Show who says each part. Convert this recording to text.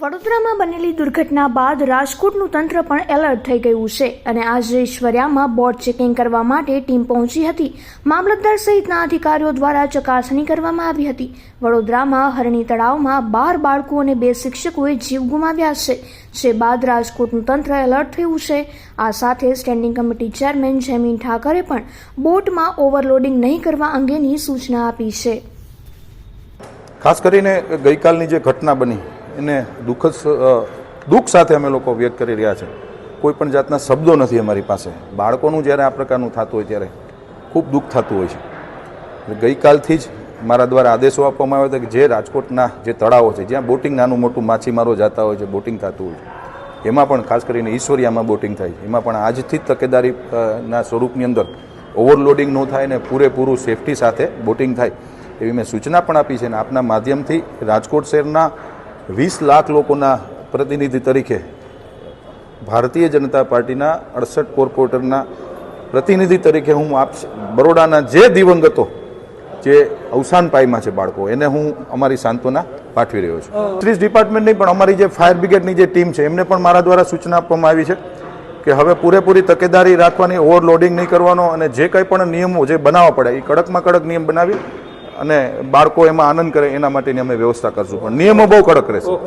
Speaker 1: વડોદરામાં બનેલી દુર્ઘટના બાદ રાજકોટનું તંત્ર પણ એલર્ટ થઈ ગયું છે અને આજે ઈશ્વર્યામાં બોટ ચેકિંગ કરવા માટે ટીમ પહોંચી હતી. મામલતદાર સહિતના અધિકારીઓ દ્વારા ચકાસણી કરવામાં આવી હતી. વડોદરામાં હરણી તળાવમાં બાર બાળકો અને બે શિક્ષકોએ જીવ ગુમાવ્યા છે, જે બાદ રાજકોટનું તંત્ર એલર્ટ થયું છે. આ સાથે standing committee chairman Jaymin Thakare પણ બોટમાં ઓવરલોડિંગ નહીં કરવા અંગેની સૂચના આપી છે.
Speaker 2: ખાસ કરીને ગઈકાલની જે ઘટના બની એને દુઃખદ દુઃખ સાથે અમે લોકો વ્યક્ત કરી રહ્યા છે. કોઈ પણ જાતના શબ્દો નથી અમારી પાસે. બાળકોનું જ્યારે આ પ્રકારનું થતું હોય ત્યારે ખૂબ દુઃખ થતું હોય છે. ગઈકાલથી જ મારા દ્વારા આદેશો આપવામાં આવ્યો હતો કે જે રાજકોટના જે તળાવો છે, જ્યાં બોટિંગ નાનું મોટું માછીમારો જતા હોય છે, બોટિંગ થતું હોય છે. એમાં પણ ખાસ કરીને ઈશ્વરિયામાં બોટિંગ થાય છે. એમાં પણ આજથી જ તકેદારી સ્વરૂપની અંદર ઓવરલોડિંગ ન થાય ને પૂરેપૂરું સેફટી સાથે બોટિંગ થાય એવી મેં સૂચના પણ આપી છે અને આપના માધ્યમથી રાજકોટ શહેરના વીસ લાખ લોકોના પ્રતિનિધિ તરીકે ભારતીય જનતા પાર્ટીના અડસઠ કોર્પોરેટરના પ્રતિનિધિ તરીકે હું આપ બરોડાના જે દિવંગતો જે અવસાન પાયમાં છે બાળકો એને હું અમારી સાંત્વના પાઠવી રહ્યો છું. પોલીસ ડિપાર્ટમેન્ટની પણ અમારી જે ફાયર બ્રિગેડની જે ટીમ છે એમને પણ મારા દ્વારા સૂચના આપવામાં આવી છે કે હવે પૂરેપૂરી તકેદારી રાખવાની ઓવરલોડિંગ નહીં કરવાનો અને જે કંઈ પણ નિયમો જે બનાવવા પડે એ કડકમાં કડક નિયમ બનાવી અને બાળકો એમાં આનંદ કરે એના માટેની અમે વ્યવસ્થા કરશું. પણ નિયમો બહુ કડક રહેશે.